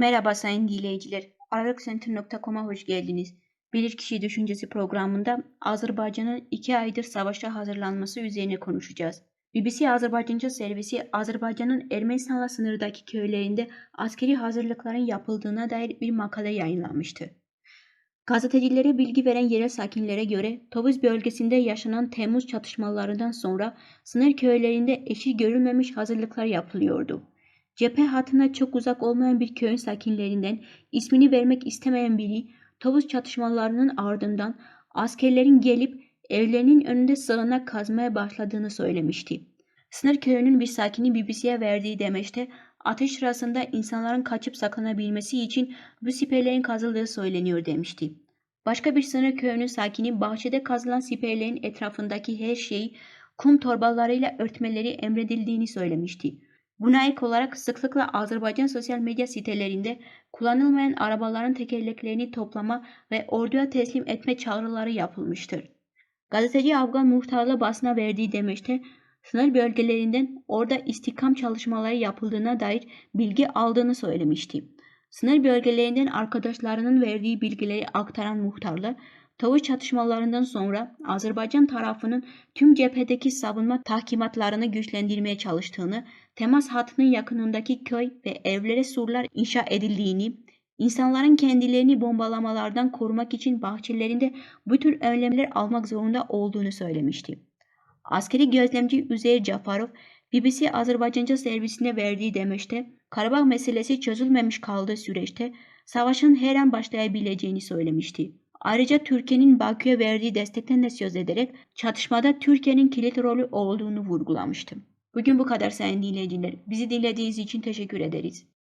Merhaba sayın dinleyiciler. Aralıkcenter.com'a hoş geldiniz. Bilirkişi Düşüncesi programında Azerbaycan'ın iki aydır savaşa hazırlanması üzerine konuşacağız. BBC Azerbaycanca servisi Azerbaycan'ın Ermenistan'la sınırdaki köylerinde askeri hazırlıkların yapıldığına dair bir makale yayınlamıştı. Gazetecilere bilgi veren yerel sakinlere göre Tovuz bölgesinde yaşanan Temmuz çatışmalarından sonra sınır köylerinde eşi görülmemiş hazırlıklar yapılıyordu. Cephe hattına çok uzak olmayan bir köyün sakinlerinden ismini vermek istemeyen biri Tovuz çatışmalarının ardından askerlerin gelip evlerinin önünde sığınak kazmaya başladığını söylemişti. Sınır köyünün bir sakini BBC'ye verdiği demeçte ateş sırasında insanların kaçıp saklanabilmesi için bu siperlerin kazıldığı söyleniyor demişti. Başka bir sınır köyünün sakini bahçede kazılan siperlerin etrafındaki her şeyi kum torbalarıyla örtmeleri emredildiğini söylemişti. Buna ek olarak sıklıkla Azerbaycan sosyal medya sitelerinde kullanılmayan arabaların tekerleklerini toplama ve orduya teslim etme çağrıları yapılmıştır. Gazeteci Afgan muhtarla basına verdiği demeçte sınır bölgelerinden orada istikam çalışmaları yapıldığına dair bilgi aldığını söylemişti. Sınır bölgelerinden arkadaşlarının verdiği bilgileri aktaran muhtarlar, Tavuş çatışmalarından sonra Azerbaycan tarafının tüm cephedeki savunma tahkimatlarını güçlendirmeye çalıştığını, temas hattının yakınındaki köy ve evlere surlar inşa edildiğini, insanların kendilerini bombalamalardan korumak için bahçelerinde bu tür önlemler almak zorunda olduğunu söylemişti. Askeri gözlemci Üzeyir Cafarov, BBC Azerbaycanca servisine verdiği demeçte, Karabağ meselesi çözülmemiş kaldığı süreçte savaşın her an başlayabileceğini söylemişti. Ayrıca Türkiye'nin Bakü'ye verdiği destekten de söz ederek çatışmada Türkiye'nin kilit rolü olduğunu vurgulamıştı. Bugün bu kadar sayın dinleyiciler. Bizi dinlediğiniz için teşekkür ederiz.